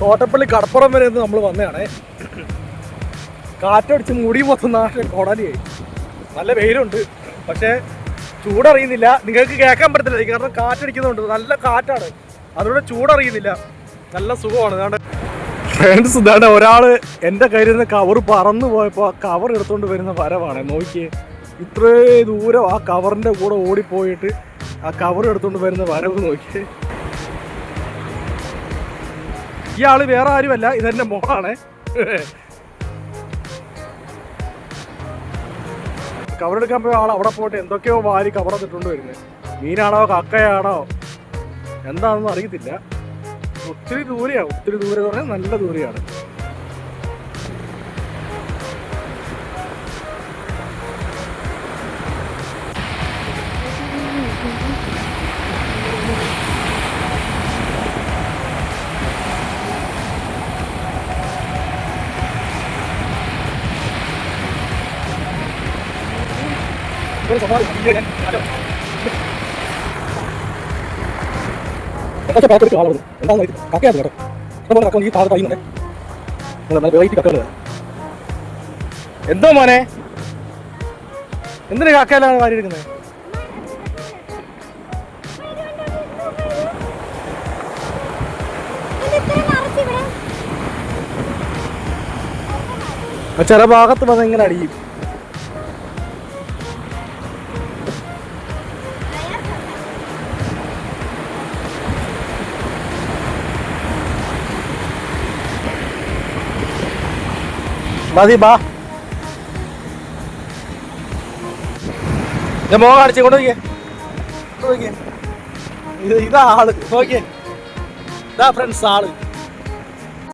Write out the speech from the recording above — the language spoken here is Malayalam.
തോട്ടപ്പള്ളി കടപ്പുറം വരെ നമ്മൾ വന്നതാണേ. കാറ്റടിച്ച് മുടി മൊത്തം നാട്ടിൽ കൊടലിയായി. നല്ല വെയിലുണ്ട്. പക്ഷേ ചൂടറിയുന്നില്ല. നിങ്ങൾക്ക് കേൾക്കാൻ പറ്റത്തില്ല. കാരണം കാറ്റടിക്കുന്നുണ്ട് നല്ല കാറ്റാണ്. അതുകൊണ്ട് ചൂടറിയുന്നില്ല. നല്ല സുഖമാണ്. അതുകൊണ്ട് ഫ്രണ്ട്സ് ഇതാണ് ഒരാൾ എന്റെ കയ്യിൽ നിന്ന് കവർ പറന്നു പോയപ്പോൾ ആ കവർ എടുത്തുകൊണ്ട് വരുന്ന വരവാണ്. നോക്കിയേ. ഇത്രേ ദൂരം ആ കവറിന്റെ കൂടെ ഓടിപ്പോയിട്ട് ആ കവർ എടുത്തുകൊണ്ട് വരുന്ന വരവ് നോക്കിയേ. ആൾ വേറെ ആരുമല്ല ഇതെന്റെ മുഖമാണ് കവറെടുക്കാൻ പോയ ആൾ അവിടെ പോയിട്ട് എന്തൊക്കെയോ വാരി കവറന്നിട്ടുണ്ട് വരുന്നത് മീനാണോ കക്കയാണോ? എന്താണെന്ന് അറിയത്തില്ല. ഒത്തിരി ദൂരെയാണ് ഒത്തിരി ദൂരെ എന്ന് പറഞ്ഞാൽ നല്ല ദൂരെയാണ്. കക്ക പാത്തെടുത്ത് ആളുകൾ എന്താണെന്ന് വെച്ചിട്ട് കക്കയാണ് കേട്ടോ ഇഷ്ടംപോലെ കക്ക ഈ താഴെ കഴിയുന്നുണ്ട് നല്ല വെറൈറ്റി കക്കകൾ എന്തോ മോനെ? എന്തിനാ കക്കയിലാണ് വാരി എടുക്കുന്നത് ചില ഭാഗത്ത് വന്ന് ഇങ്ങനെ അടിയും. മതി ബാ. ഞാൻ മോഹം കാണിച്ചു കൊണ്ട് നോക്കിയേ. ഇതാ ആൾ. നോക്കിയേ. ഇതാ ഫ്രണ്ട്സ് ആൾ.